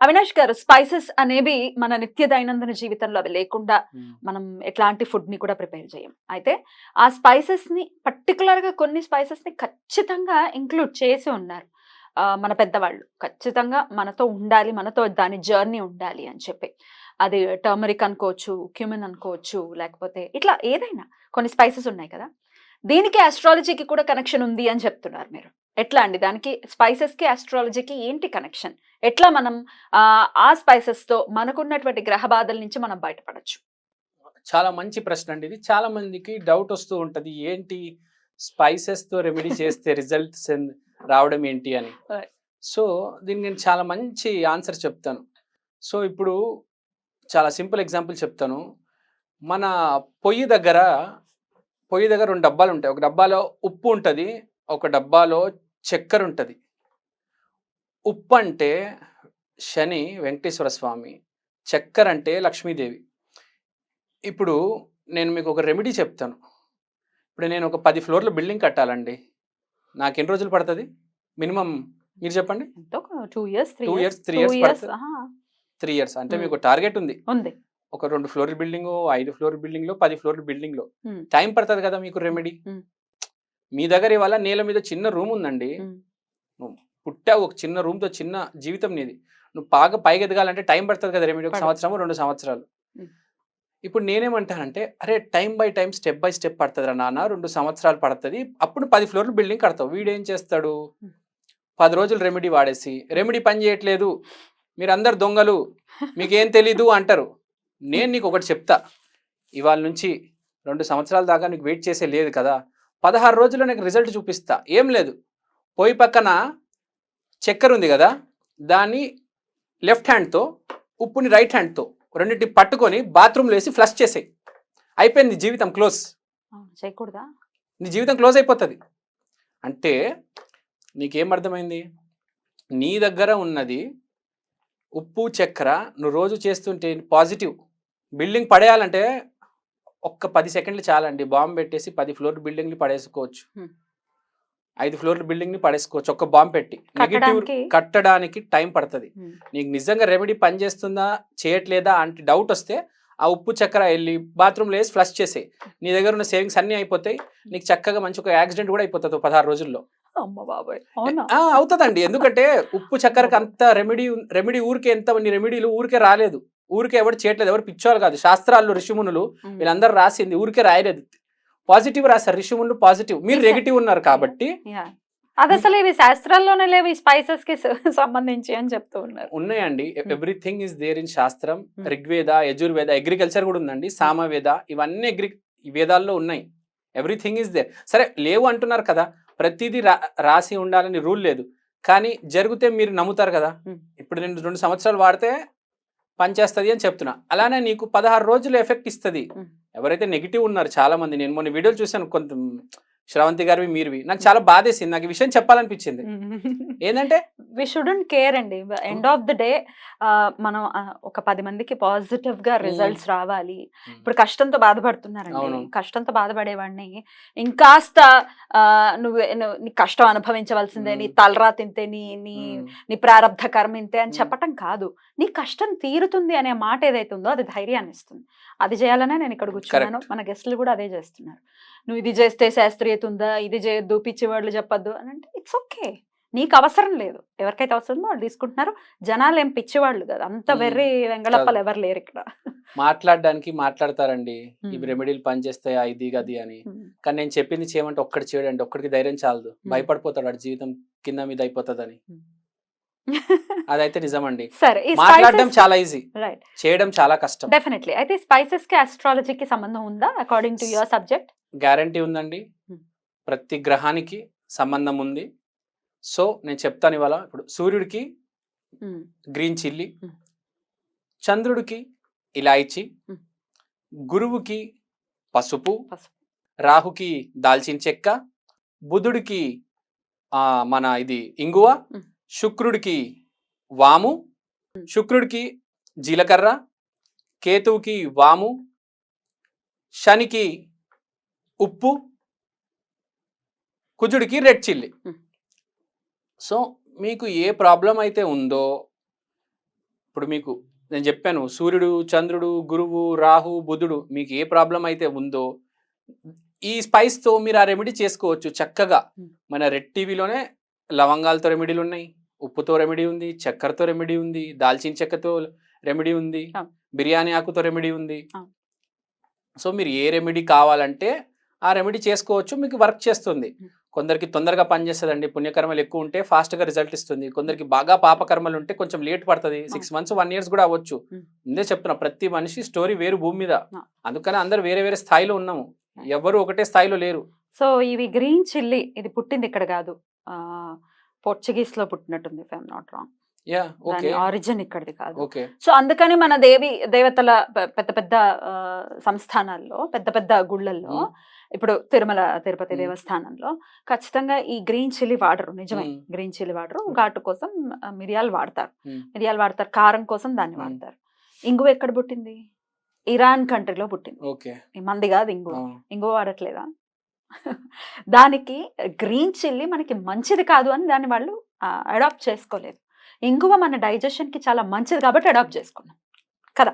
అవినాష్ గారు స్పైసెస్ అనేవి మన నిత్య దైనందిన జీవితంలో అవి లేకుండా మనం ఎట్లాంటి ఫుడ్ని కూడా ప్రిపేర్ చేయం అయితే ఆ స్పైసెస్ని పర్టికులర్గా కొన్ని స్పైసెస్ని ఖచ్చితంగా ఇంక్లూడ్ చేసి ఉన్నారు. మన పెద్దవాళ్ళు. ఖచ్చితంగా మనతో ఉండాలి మనతో దాని జర్నీ ఉండాలి అని చెప్పి. అది టర్మరిక్ అనుకోవచ్చు క్యూమిన్ అనుకోవచ్చు లేకపోతే ఇట్లా ఏదైనా కొన్ని స్పైసెస్ ఉన్నాయి కదా. దీనికి ఆస్ట్రాలజీకి కూడా కనెక్షన్ ఉంది అని చెప్తున్నారు మీరు. ఎట్లా అండి? దానికి స్పైసెస్కి ఆస్ట్రాలజీకి ఏంటి కనెక్షన్? ఎట్లా మనం ఆ, ఆ స్పైసెస్తో మనకున్నటువంటి గ్రహ బాధల నుంచి మనం బయటపడచ్చు? చాలా మంచి ప్రశ్న అండి ఇది. చాలా మందికి డౌట్ వస్తూ ఉంటది. ఏంటి స్పైసెస్తో రెమెడీ చేస్తే రిజల్ట్స్ రావడం ఏంటి అని. సో దీనికి నేను చాలా మంచి ఆన్సర్ చెప్తాను. సో ఇప్పుడు చాలా సింపుల్ ఎగ్జాంపుల్ చెప్తాను. మన పొయ్యి దగ్గర పొయ్యి దగ్గర రెండు డబ్బాలు ఉంటాయి. ఒక డబ్బాలో ఉప్పు ఉంటుంది. ఒక డబ్బాలో చక్కెర ఉంటుంది ఉప్పు అంటే శని వెంకటేశ్వర స్వామి చక్కెర అంటే లక్ష్మీదేవి. ఇప్పుడు నేను మీకు ఒక రెమెడీ చెప్తాను. ఇప్పుడు నేను ఒక పది ఫ్లోర్ల బిల్డింగ్ కట్టాలండి. నాకు ఎన్ని రోజులు పడుతుంది? మినిమం మీరు చెప్పండి. Two years three years. Three years అంటే. మీకు టార్గెట్ ఉంది. ఉంది. ఒక రెండు ఫ్లోర్ బిల్డింగ్ ఐదు ఫ్లోర్ బిల్డింగ్లో పది ఫ్లోర్ బిల్డింగ్లో. టైం పడుతుంది కదా మీకు రెమెడీ. మీ దగ్గర ఇవాళ నేల మీద చిన్న రూమ్ ఉందండి. Hmm. పుట్టావు ఒక చిన్న రూమ్తో చిన్న జీవితం నీది. నువ్వు బాగా పైకి ఎదగాలంటే టైం పడుతుంది కదా రెమెడీ ఒక. సంవత్సరము రెండు సంవత్సరాలు. ఇప్పుడు నేనేమంటానంటే అరే time by time step by step పడుతుంది నాన్న రెండు సంవత్సరాలు పడుతుంది. అప్పుడు పది ఫ్లోర్లు బిల్డింగ్ కడతావు. వీడు ఏం చేస్తాడు. పది రోజులు రెమెడీ వాడేసి రెమెడీ పని చేయట్లేదు. మీరు అందరు దొంగలు. మీకేం తెలీదు అంటారు. నేను నీకు ఒకటి చెప్తా. ఇవాళ నుంచి రెండు సంవత్సరాల దాకా నీకు వెయిట్ చేసే లేదు కదా. పదహారు రోజుల్లో నీకు రిజల్ట్ చూపిస్తా. ఏం లేదు. పోయి పక్కన చక్కెర ఉంది కదా దాన్ని లెఫ్ట్ హ్యాండ్తో ఉప్పుని రైట్ హ్యాండ్తో రెండింటి పట్టుకొని బాత్రూంలో వేసి ఫ్లష్ చేసేయి. అయిపోయింది నీ జీవితం క్లోజ్ చేయకూడదా? నీ జీవితం క్లోజ్ అయిపోతుంది. అంటే నీకేం అర్థమైంది? నీ దగ్గర ఉన్నది ఉప్పు చక్కెర నువ్వు రోజు చేస్తుంటే పాజిటివ్ బిల్డింగ్ పడేయాలంటే ఒక్క పది సెకండ్లు చాలండి. బాంబు పెట్టేసి పది ఫ్లోర్ బిల్డింగ్ని పడేసుకోవచ్చు. ఐదు ఫ్లోర్ బిల్డింగ్ని పడేసుకోవచ్చు. ఒక్క బాంబు పెట్టి. నెగిటివ్ కట్టడానికి? టైం పడుతుంది. నీకు నిజంగా రెమెడీ పనిచేస్తుందా చేయట్లేదా అంటే డౌట్ వస్తే ఆ ఉప్పు చక్కెర వెళ్ళి బాత్రూంలో వేసి ఫ్లష్ చేసే నీ దగ్గర ఉన్న సేవింగ్స్ అన్నీ అయిపోతాయి. నీకు చక్కగా మంచి ఒక యాక్సిడెంట్ కూడా అయిపోతుంది పదహారు రోజుల్లో. అవుతుందండి. ఎందుకంటే ఉప్పు చక్కెరకి అంత రెమెడీ రెమెడీ ఊరికే ఎంత రెమెడీలు ఊరికే రాలేదు. ఊరికే ఎవరు చేయట్లేదు ఎవరు పిచ్చోళ్ళు కాదు. శాస్త్రాల్లో ఋషిమునులు. వీళ్ళందరూ రాసింది ఊరికే రాయలేదు. పాజిటివ్ రాశారు ఋషిమునులు పాజిటివ్ మీరు. నెగిటివ్ ఉన్నారు కాబట్టి. అది అసలు ఇవి శాస్త్రాల్లోనే లేవు ఈ స్పైసెస్కి సంబంధించి అని చెప్తూ ఉన్నారు. ఉన్నాయండి. ఎవ్రీథింగ్ ఇస్ దేర్ ఇన్ శాస్త్రం. ఋగ్వేద యజుర్వేద అగ్రికల్చర్ కూడా ఉందండి. సామవేద ఇవన్నీ అగ్రి ఈ వేదాల్లో ఉన్నాయి. ఎవ్రీథింగ్ ఇస్ దేర్ సరే లేవు అంటున్నారు కదా. ప్రతిదీ రాసి ఉండాలని రూల్ లేదు. కానీ జరిగితే మీరు నమ్ముతారు కదా. ఇప్పుడు నేను రెండు సంవత్సరాలు వాడితే పనిచేస్తుంది అని చెప్తున్నా అలానే నీకు పదహారు రోజులు ఎఫెక్ట్ ఇస్తుంది. ఎవరైతే నెగిటివ్ ఉన్నారు చాలా మంది నేను మొన్న వీడియోలు చూశాను కొంత శ్రవంతి గారివి మీరువి. నాకు చాలా బాధేసింది. నాకు ఈ విషయం చెప్పాలనిపించింది. ఏంటంటే? వి షుడెంట్ కేర్ అండి. ఎండ్ ఆఫ్ ద డే మనం ఒక పది మందికి పాజిటివ్గా రిజల్ట్స్ రావాలి. ఇప్పుడు కష్టంతో బాధపడుతున్నారండి. కష్టంతో బాధపడేవాడిని. ఇంకాస్త నువ్వు నీ కష్టం అనుభవించవలసిందే నీ. తలరా తింటే నీ నీ నీ ప్రారంధ కర్మ ఇంతే అని. చెప్పటం కాదు. నీ కష్టం తీరుతుంది అనే మాట ఏదైతే ఉందో అది ధైర్యాన్ని ఇస్తుంది. అది చేయాలనే నేను ఇక్కడ కూర్చున్నాను. మన గెస్టులు కూడా అదే చేస్తున్నారు. నువ్వు ఇది చేస్తే శాస్త్రీయత ఉందా? ఇది చేయొద్దు పిచ్చి వాళ్ళు చెప్పొద్దు అని అంటే ఇట్స్ ఓకే. నీకు అవసరం లేదు. ఎవరికైతే అవసరం ఉందో వాళ్ళు తీసుకుంటున్నారు. జనాలు ఏం పిచ్చివాళ్ళు కదా. అంత. వెర్రి వెంగళప్పలు. ఎవరు లేరు ఇక్కడ. మాట్లాడడానికి మాట్లాడతారండి. ఈ. రెమెడీలు పనిచేస్తాయా? ఇది అది అని. కానీ నేను చెప్పింది చేయమంటే ఒక్కటి చేయడండి. ఒక్కడికి ధైర్యం చాలదు. భయపడిపోతాడు. వాడి జీవితం కింద మీద అయిపోతుందని. అదైతే నిజమండి సరే మాట్లాడడం చాలా ఈజీ రైట్ చేయడం చాలా కష్టం డెఫినెట్లీ అయితే స్పైసెస్కి అస్ట్రాలజీకి సంబంధం ఉందా according to your subject guarantee ఉందండి Hmm. ప్రతి గ్రహానికి సంబంధం ఉంది సో నేను చెప్తాను ఇవాళ ఇప్పుడు సూర్యుడికి గ్రీన్ చిల్లీ Hmm. చంద్రుడికి ఇలాయచి. గురువుకి పసుపు. రాహుకి దాల్చిన చెక్క బుధుడికి ఆ, మన ఇది ఇంగువ. శుక్రుడికి వాము. శుక్రుడికి జీలకర్ర కేతువుకి వాము శనికి ఉప్పు కుజుడికి రెడ్ చిల్లీ. సో మీకు ఏ ప్రాబ్లం అయితే ఉందో ఇప్పుడు మీకు నేను చెప్పాను సూర్యుడు చంద్రుడు గురువు రాహు బుధుడు మీకు ఏ ప్రాబ్లం అయితే ఉందో ఈ స్పైస్తో మీరు ఆ రెమెడీ చేసుకోవచ్చు చక్కగా. మన రెడ్ టీవీలోనే లవంగాలతో రెమెడీలు ఉన్నాయి ఉప్పుతో రెమెడీ ఉంది చక్కెరతో రెమెడీ ఉంది దాల్చిన చెక్కతో రెమెడీ ఉంది. బిర్యానీ ఆకుతో రెమెడీ ఉంది. సో మీరు ఏ రెమెడీ కావాలంటే ఆ రెమెడీ చేసుకోవచ్చు మీకు వర్క్ చేస్తుంది. కొందరికి తొందరగా పనిచేస్తుందండి పుణ్యకర్మలు ఎక్కువ ఉంటే ఫాస్ట్గా రిజల్ట్ ఇస్తుంది. కొందరికి బాగా పాపకర్మలు ఉంటే కొంచెం లేట్ పడుతుంది. సిక్స్ మంత్స్ వన్ ఇయర్స్ కూడా అవ్వచ్చు. ముందే చెప్తున్నా ప్రతి మనిషి స్టోరీ వేరు భూమి మీద. అందుకని అందరు వేరే వేరే స్థాయిలో ఉన్నాము. ఎవరు ఒకటే స్థాయిలో లేరు. సో ఇవి గ్రీన్ చిల్లీ ఇది పుట్టింది ఇక్కడ కాదు. పోర్చుగీస్లో పుట్టినట్టుంది ఇఫ్ నాట్ రాంగ్ ఆరిజిన్ ఇక్కడిది కాదు. సో అందుకని మన దేవి దేవతల పెద్ద పెద్ద సంస్థానాల్లో పెద్ద పెద్ద గుళ్ళల్లో మ్మ్. ఇప్పుడు తిరుమల తిరుపతి మ్మ్. దేవస్థానంలో ఖచ్చితంగా ఈ గ్రీన్ చిల్లీ వాడరు నిజమే. మ్మ్. గ్రీన్ చిల్లీ వాడరు. ఘాటు కోసం మిరియాలు వాడతారు. మిరియాలు వాడతారు కారం కోసం దాన్ని. వాడతారు. ఇంగువ ఎక్కడ పుట్టింది? ఇరాన్ కంట్రీలో పుట్టింది. మంది కాదు ఇంగువ. అవును. ఇంగువ వాడట్లేదా? దానికి గ్రీన్ చిల్లీ మనకి మంచిది కాదు అని దాన్ని వాళ్ళు అడాప్ట్ చేసుకోలేదు. ఇంగువ మన డైజెషన్కి చాలా మంచిది కాబట్టి అడాప్ట్ చేసుకున్నాం. కదా?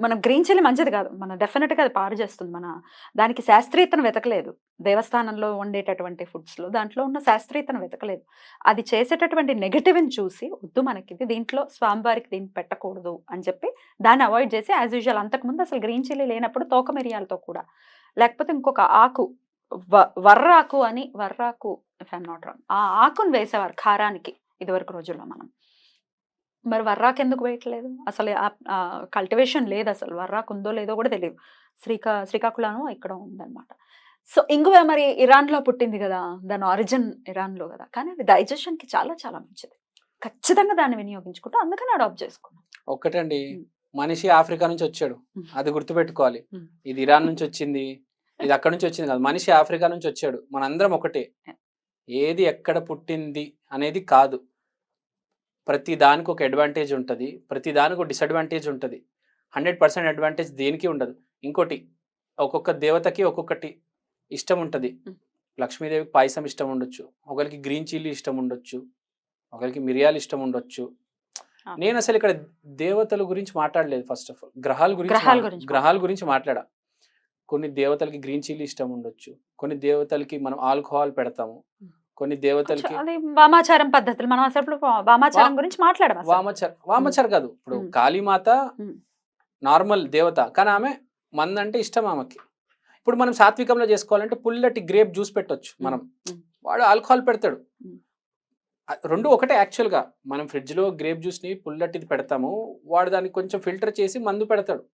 మనం గ్రీన్ చిల్లీ మంచిది కాదు. మన డెఫినెట్గా అది పాడు చేస్తుంది. మన దానికి శాస్త్రీయతను వెతకలేదు. దేవస్థానంలో వండేటటువంటి ఫుడ్స్లో దాంట్లో ఉన్న శాస్త్రీయతను వెతకలేదు. అది చేసేటటువంటి నెగటివ్ని చూసి వద్దు మనకి ఇది దీంట్లో స్వామివారికి దీన్ని పెట్టకూడదు అని చెప్పి దాన్ని అవాయిడ్ చేసి యాజ్ యూజువల్ అంతకుముందు అసలు గ్రీన్ చిల్లీ లేనప్పుడు తోక మిరియాలతో కూడా. లేకపోతే ఇంకొక ఆకు వర్రాకు అని వర్రాకు ఇఫ్ ఐమ్ నాట్ రాంగ్ ఆ ఆకును వేసేవారు కారానికి ఇదివరకు రోజుల్లో మనం. మరి వర్రాకు ఎందుకు వేయట్లేదు? అసలు కల్టివేషన్ లేదు అసలు. వర్రాకు ఉందో లేదో కూడా తెలియదు. శ్రీకా శ్రీకాకుళం ఇక్కడ ఉందన్నమాట. సో ఇంగువ మరి ఇరాన్లో పుట్టింది కదా దాని ఆరిజిన్ ఇరాన్లో కదా. కానీ అది డైజెషన్కి చాలా చాలా మంచిది. ఖచ్చితంగా దాన్ని వినియోగించుకుంటూ అందుకని అడాప్ట్ చేసుకున్నాం. ఒక్కటండి. మనిషి ఆఫ్రికా నుంచి వచ్చాడు. అది గుర్తుపెట్టుకోవాలి. ఇది ఇరాన్ నుంచి వచ్చింది. ఇది అక్కడ నుంచి వచ్చింది కాదు. మనిషి ఆఫ్రికా నుంచి వచ్చాడు. మనందరం ఒకటే. ఏది ఎక్కడ పుట్టింది అనేది కాదు. ప్రతి దానికి ఒక అడ్వాంటేజ్ ఉంటుంది. ప్రతి దానికి ఒక డిసడ్వాంటేజ్ ఉంటుంది. హండ్రెడ్ పర్సెంట్ అడ్వాంటేజ్ దేనికి ఉండదు. ఇంకోటి ఒక్కొక్క దేవతకి ఒక్కొక్కటి ఇష్టం ఉంటుంది. లక్ష్మీదేవికి పాయసం ఇష్టం ఉండొచ్చు. ఒకరికి గ్రీన్ చిల్లీ ఇష్టం ఉండొచ్చు. ఒకరికి మిరియాలు ఇష్టం ఉండొచ్చు. నేను అసలు ఇక్కడ దేవతల గురించి మాట్లాడలేదు ఫస్ట్ ఆఫ్ ఆల్. గ్రహాల గురించి గ్రహాల గురించి మాట్లాడా? కొన్ని దేవతలకి గ్రీన్ చిల్లీ ఇష్టం ఉండొచ్చు. కొన్ని దేవతలకి మనం ఆల్కహాల్ పెడతాము. కొన్ని దేవతలకి వామాచారం పద్ధతులు మనం అసలు వామాచారం గురించి మాట్లాడము. వామచర్ వామచర్ కాదు. ఇప్పుడు. కాళీమాత. నార్మల్ దేవత. కానీ ఆమె మందంటే ఇష్టం ఆమెకి. ఇప్పుడు మనం సాత్వికంలో చేసుకోవాలంటే పుల్లటి గ్రేప్ జ్యూస్ పెట్టొచ్చు మనం. వాడు ఆల్కహాల్ పెడతాడు. రెండు ఒకటే యాక్చువల్గా మనం ఫ్రిడ్జ్లో గ్రేప్ జ్యూస్ని పుల్లటిది పెడతాము. వాడు దాన్ని కొంచెం ఫిల్టర్ చేసి మందు పెడతాడు.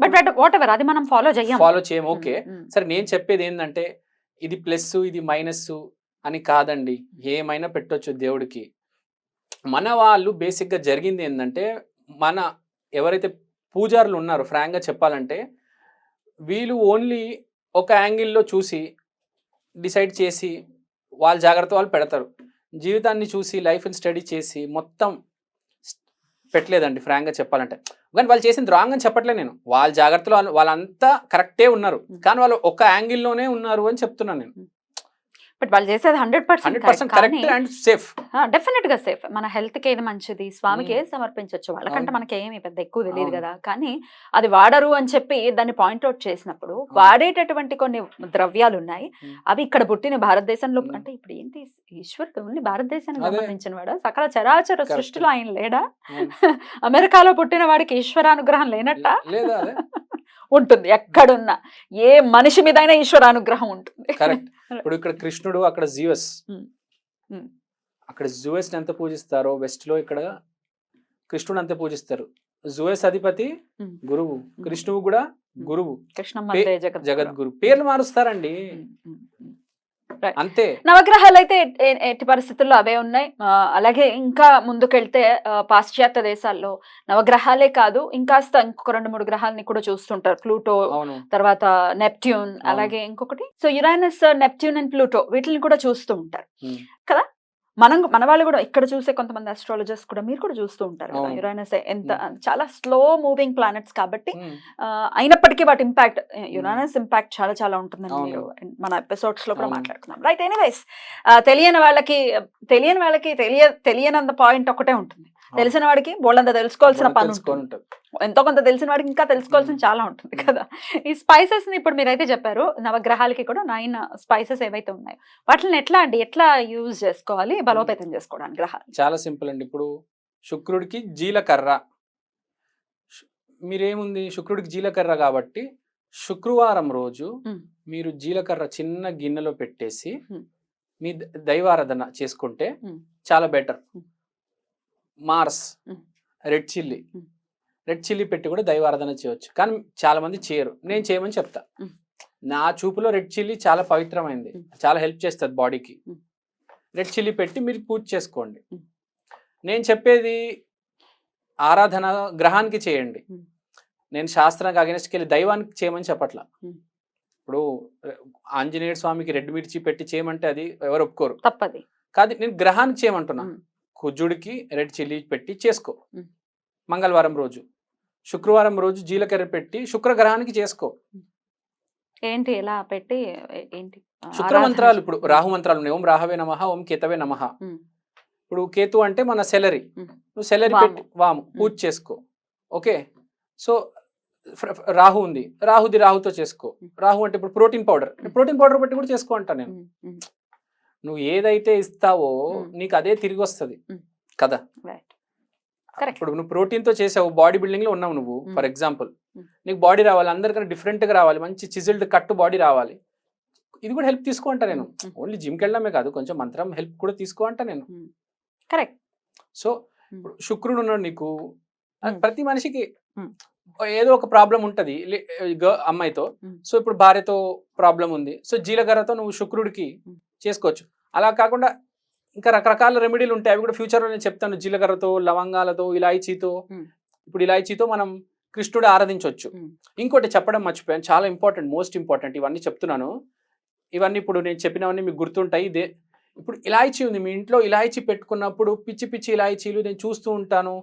బట్ బట్ వాట్ ఎవర్ అది మనం ఫాలో చెయ్యం. ఫాలో చేయము ఓకే సరే నేను చెప్పేది ఏంటంటే ఇది ప్లస్ ఇది మైనస్ అని కాదండి. ఏమైనా పెట్టొచ్చు దేవుడికి. మన వాళ్ళు బేసిక్గా జరిగింది ఏంటంటే మన ఎవరైతే పూజారులు ఉన్నారో ఫ్రాంక్గా చెప్పాలంటే వీళ్ళు ఓన్లీ ఒక యాంగిల్లో చూసి డిసైడ్ చేసి వాళ్ళ జాగ్రత్త వాళ్ళు పెడతారు. జీవితాన్ని చూసి లైఫ్ని స్టడీ చేసి మొత్తం పెట్టలేదండి ఫ్రాంక్గా చెప్పాలంటే. కానీ వాళ్ళు చేసింది రాంగ్ అని చెప్పట్లే నేను. వాళ్ళ జాగ్రత్తలో వాళ్ళు- వాళ్ళంతా కరెక్టే ఉన్నారు. కానీ వాళ్ళు ఒక యాంగిల్లోనే ఉన్నారు అని చెప్తున్నాను నేను. బట్ వాళ్ళు చేసేది hundred percent correct and safe డెఫినెట్గా సేఫ్ మన హెల్త్కి ఏది మంచిది స్వామికి. ఏది సమర్పించవచ్చు వాళ్ళకంటే. మనకి ఏమి పెద్ద ఎక్కువ తెలియదు. కదా కానీ అది వాడరు అని చెప్పి దాన్ని పాయింట్అవుట్ చేసినప్పుడు. వాడేటటువంటి కొన్ని ద్రవ్యాలు ఉన్నాయి. అవి ఇక్కడ పుట్టిన భారతదేశంలో. అంటే ఇప్పుడు ఏంటి ఈశ్వరుడు ఓన్లీ భారతదేశానికి. సంబంధించిన వాడు సకల చరాచర. సృష్టిలో ఆయన లేడా అమెరికాలో పుట్టిన వాడికి ఈశ్వరానుగ్రహం లేనట్ట ఉంటుంది ఎక్కడున్నా ఏ మనిషి మీదైనా ఈశ్వరానుగ్రహం ఉంటుంది కరెక్ట్ ఇప్పుడు ఇక్కడ కృష్ణుడు అక్కడ జీవస్. అక్కడ జూయస్ ఎంత పూజిస్తారో వెస్ట్లో ఇక్కడ కృష్ణుడు అంతే పూజిస్తారు. జూయస్ అధిపతి. గురువు. కృష్ణువు కూడా గురువు. కృష్ణ జగద్గురు. పేర్లు మారుస్తారండి. అంతే. నవగ్రహాలు అయితే ఎట్టి పరిస్థితుల్లో అవే ఉన్నాయి. అలాగే ఇంకా ముందుకెళ్తే పాశ్చాత్య దేశాల్లో నవగ్రహాలే కాదు ఇంకాస్త ఇంకొక రెండు మూడు గ్రహాలని కూడా చూస్తుంటారు. ప్లూటో తర్వాత నెప్ట్యూన్. అలాగే ఇంకొకటి. So Uranus Neptune and Pluto వీటిని కూడా చూస్తూ ఉంటారు. కదా? మనం మన వాళ్ళు కూడా ఇక్కడ చూసే కొంతమంది అస్ట్రాలజర్స్ కూడా మీరు కూడా చూస్తూ ఉంటారు. యురైనస్ ఎంత చాలా స్లో మూవింగ్ ప్లానెట్స్ కాబట్టి అయినప్పటికీ వాటి ఇంపాక్ట్ యురానస్ ఇంపాక్ట్ చాలా చాలా ఉంటుందని. మీరు మన ఎపిసోడ్స్లో కూడా. మాట్లాడుకున్నాం రైట్ ఎనీవేస్ తెలియని వాళ్ళకి తెలియని వాళ్ళకి తెలియ తెలియనంత పాయింట్ ఒకటే ఉంటుంది. తెలిసిన వాడికి బోళ్ళంత తెలుసుకోవాల్సిన పని ఉంటుంది ఎంతో కొంత తెలిసిన వాడికి ఇంకా తెలుసుకోవాల్సిన. చాలా ఉంటుంది. కదా ఈ స్పైసెస్ని ఇప్పుడు మీరైతే చెప్పారు నవగ్రహాలకి కూడా నైన్ స్పైసెస్ ఏవైతే ఉన్నాయో వాటిని ఎట్లా అండి ఎట్లా యూజ్ చేసుకోవాలి బలోపేతం చేసుకోవడానికి గ్రహాలు చాలా సింపుల్ అండి ఇప్పుడు శుక్రుడికి జీలకర్ర మీరేముంది శుక్రుడికి జీలకర్ర కాబట్టి శుక్రవారం రోజు. మీరు జీలకర్ర చిన్న గిన్నెలో పెట్టేసి. మీ దైవారాధన చేసుకుంటే. చాలా better. Mars. Red chilli. Red chilli పెట్టి కూడా దైవారాధన చేయవచ్చు కానీ చాలా మంది చేయరు నేను చేయమని చెప్తా మ్మ్. నా చూపులో రెడ్ చిల్లీ చాలా పవిత్రమైంది మ్మ్. చాలా హెల్ప్ చేస్తుంది బాడీకి. రెడ్ చిల్లీ పెట్టి మీరు పూజ చేసుకోండి. నేను చెప్పేది ఆరాధన గ్రహానికి చేయండి. నేను శాస్త్రానికి అగెనెస్ట్కి వెళ్ళి దైవానికి చేయమని చెప్పట్లా. ఇప్పుడు ఆంజనేయ స్వామికి రెడ్ మిర్చి పెట్టి చేయమంటే అది ఎవరు ఒప్పుకోరు తప్పది కాదు నేను గ్రహానికి చేయమంటున్నా మ్మ్. కుజుడికి రెడ్ చిల్లీ పెట్టి చేసుకో. మంగళవారం రోజు. శుక్రవారం రోజు జీలకర్ర పెట్టి శుక్రగ్రహానికి చేసుకో. ఏంటి ఎలా పెట్టి ఏంటి? శుక్ర మంత్రాలు ఇప్పుడు రాహు మంత్రాలు ఉన్నాయి. ఓం రాహవే నమః ఓం కేతవే నమః. ఇప్పుడు కేతు అంటే మన సెలరీ. నువ్వు సెలరీ. పెట్టి వాము పూజ చేసుకో. ఓకే? సో రాహు ఉంది. రాహుది రాహుతో చేసుకో. రాహు అంటే ఇప్పుడు ప్రోటీన్ పౌడర్. ప్రోటీన్ పౌడర్ పెట్టి కూడా చేసుకో అంటా నేను. నువ్వు ఏదైతే ఇస్తావో. నీకు అదే తిరిగి వస్తుంది. కదా రైట్ కరెక్ట్ ఇప్పుడు నువ్వు ప్రోటీన్తో చేసావు బాడీ బిల్డింగ్లో ఉన్నావు నువ్వు. For example. నీకు బాడీ రావాలి అందరికన్నా డిఫరెంట్గా రావాలి మంచి చిజిల్డ్ కట్టు బాడీ రావాలి ఇది కూడా హెల్ప్ తీసుకో అంటా నేను. ఓన్లీ జిమ్కి వెళ్ళడమే కాదు కొంచెం మంత్రం హెల్ప్ కూడా తీసుకో అంటా నేను కరెక్ట్ సో శుక్రుడు ఉన్నాడు నీకు. ప్రతి మనిషికి. ఏదో ఒక ప్రాబ్లం ఉంటది అమ్మాయితో మ్మ్. సో ఇప్పుడు భార్యతో ప్రాబ్లం ఉంది సో జీలకర్రతో నువ్వు శుక్రుడికి. చేసుకోవచ్చు అలా కాకుండా ఇంకా రకరకాల రెమెడీలు ఉంటాయి. అవి కూడా future లో నేను చెప్తాను. జీలకర్రతో లవంగాలతో ఇలాయచీతో. ఇప్పుడు ఇలాయచీతో మనం కృష్ణుడు ఆరాధించవచ్చు. ఇంకోటి చెప్పడం మర్చిపోయాను. చాలా ఇంపార్టెంట్ మోస్ట్ ఇంపార్టెంట్ ఇవన్నీ చెప్తున్నాను. ఇవన్నీ ఇప్పుడు నేను చెప్పినవన్నీ మీకు గుర్తుంటాయి. ఇదే ఇప్పుడు ఇలాయచీ ఉంది. మీ ఇంట్లో ఇలాయచీ పెట్టుకున్నప్పుడు పిచ్చి పిచ్చి ఇలాయచీలు నేను చూస్తూ ఉంటాను.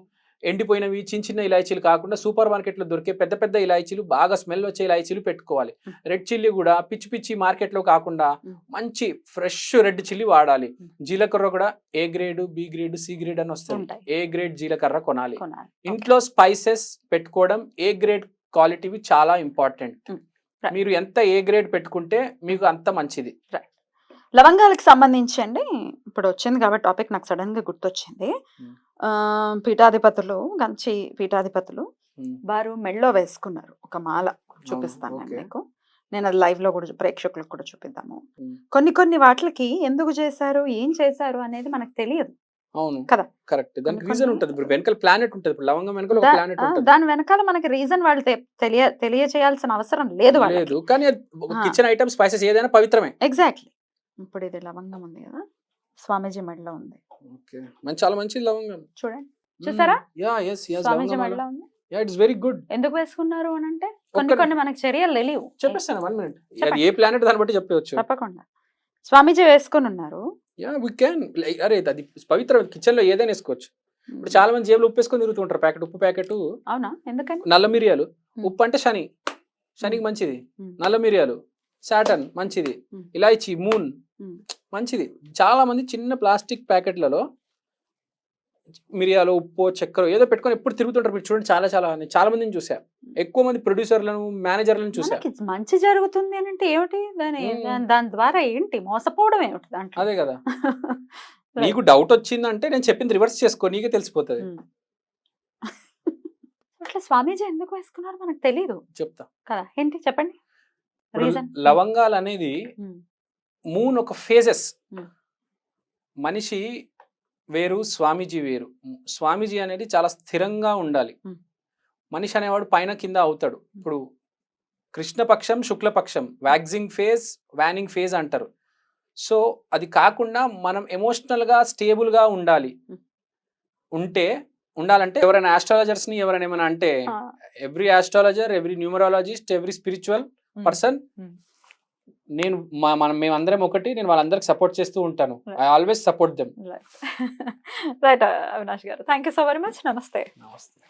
ఎండిపోయినవి చిన్న చిన్న ఇలాయచీలు కాకుండా సూపర్ మార్కెట్లో దొరికే పెద్ద పెద్ద ఇలాయచీలు బాగా స్మెల్ వచ్చే ఇలాయచీలు పెట్టుకోవాలి. రెడ్ చిల్లీ కూడా పిచ్చి పిచ్చి మార్కెట్లో కాకుండా. మంచి ఫ్రెష్ రెడ్ చిల్లీ వాడాలి. జీలకర్ర కూడా A grade B grade C grade అని ఉంటాయి ఏ గ్రేడ్ జీలకర్ర కొనాలి ఇంట్లో స్పైసెస్ పెట్టుకోవడం ఏ గ్రేడ్ క్వాలిటీవి చాలా ఇంపార్టెంట్. మీరు ఎంత ఏ గ్రేడ్ పెట్టుకుంటే మీకు అంత మంచిది లవంగాలకు సంబంధించి అండి ఇప్పుడు వచ్చింది కాబట్టి టాపిక్ నాకు సడన్గా గుర్తొచ్చింది. ఆ, పీఠాధిపతులు కంచి పీఠాధిపతులు. వారు మెళ్ళో వేసుకున్నారు ఒక మాల చూపిస్తాను నేను. మీకు నేను అది లైవ్లో కూడా ప్రేక్షకులకు కూడా చూపిద్దాము. కొన్ని కొన్ని వాటికి ఎందుకు చేశారు ఏం చేశారు అనేది మనకు తెలియదు అవును కదా. కరెక్ట్ దానికి రీజన్ ఉంటుంది ఇప్పుడు వెనకాల ప్లానెట్ ఉంటుంది ఇప్పుడు లవంగం వెనకాల ఒక ప్లానెట్ ఉంటుంది దాని వెనకాల మనకి రీజన్ వాళ్ళు తెలియ తెలియచేయాల్సిన అవసరం లేదు వాళ్ళకి లేదు కానీ. కిచెన్ ఐటమ్ స్పైసెస్ ఏదైనా పవిత్రమే ఎగ్జాక్ట్లీ ఇప్పుడు ఇది లవంగం ఉంది కదా? స్వామీజీ మెడలో ఉంది. ఓకే. మంచి చాలా మంచిది లవంగం. చూడండి. చూసారా? యా ఎస్ ఎస్ స్వామీజీ మెడలో ఉంది. యా ఇట్స్ వెరీ గుడ్ ఎందుకు వేసుకున్నారు అని అంటే కొన్ని కొన్ని మనకి చర్యలు తెలియవు. చెప్పేస్తాను వన్ మినిట్. ఏ ప్లానెట్ దాన్ని బట్టి చెప్పవచ్చు? తప్పకుండా. స్వామీజీ వేసుకుని ఉన్నారు. యా వి క్యాన్ అరే అది పవిత్ర కిచెన్లో ఏదైనా వేసుకోవచ్చు. ఇప్పుడు చాలా మంది జేబులో ఉప్పు వేసుకొని తిరుగుతుంటారు ప్యాకెట్ ఉప్పు ప్యాకెట్. అవునా? ఎందుకని? నల్ల మిరియాలు. ఉప్పు అంటే శని. శనికి మంచిది. నల్ల మిరియాలు. సాటన్ మంచిది. Hmm. ఇలాయచి మూన్ Hmm. మంచిది. చాలా మంది చిన్న ప్లాస్టిక్ ప్యాకెట్లలో మిరియాలు ఉప్పు చక్కెర ఏదో పెట్టుకొని ఎప్పుడు తిరుగుతుంటారు మీరు చూడండి చాలా చాలా చాలా మందిని చూసా. ఎక్కువ మంది ప్రొడ్యూసర్లను మేనేజర్లను చూసా. మంచి జరుగుతుంది అని అంటే ఏమిటి? దాని. దాని- ద్వారా ఏంటి? మోసపోవడం ఏమిటి దాంట్లో? అదే కదా. నీకు డౌట్ వచ్చిందంటే నేను చెప్పింది రివర్స్ చేసుకో నీకే తెలిసిపోతుంది. అట్లా స్వామీజీ ఎందుకు వేసుకున్నారు? మనకు తెలీదు. చెప్తా. కదా ఏంటి? చెప్పండి. లవంగాలు అనేది మూన్ ఒక ఫేజెస్. మనిషి వేరు స్వామీజీ వేరు. స్వామీజీ అనేది చాలా స్థిరంగా ఉండాలి. మనిషి అనేవాడు పైన కింద అవుతాడు. ఇప్పుడు కృష్ణపక్షం శుక్లపక్షం వ్యాక్సింగ్ ఫేజ్ వ్యానింగ్ ఫేజ్ అంటారు. సో అది కాకుండా మనం ఎమోషనల్గా స్టేబుల్గా ఉండాలి. ఉంటే ఉండాలంటే ఎవరైనా astrologers ని ఎవరైనా ఏమైనా అంటే every astrologer every numerologist every spiritual person Hmm. నేను మనం మేమందరం ఒకటి నేను వాళ్ళందరికి సపోర్ట్ చేస్తూ ఉంటాను. I always support them right Avinash garu. Thank you so very much నమస్తే. నమస్తే.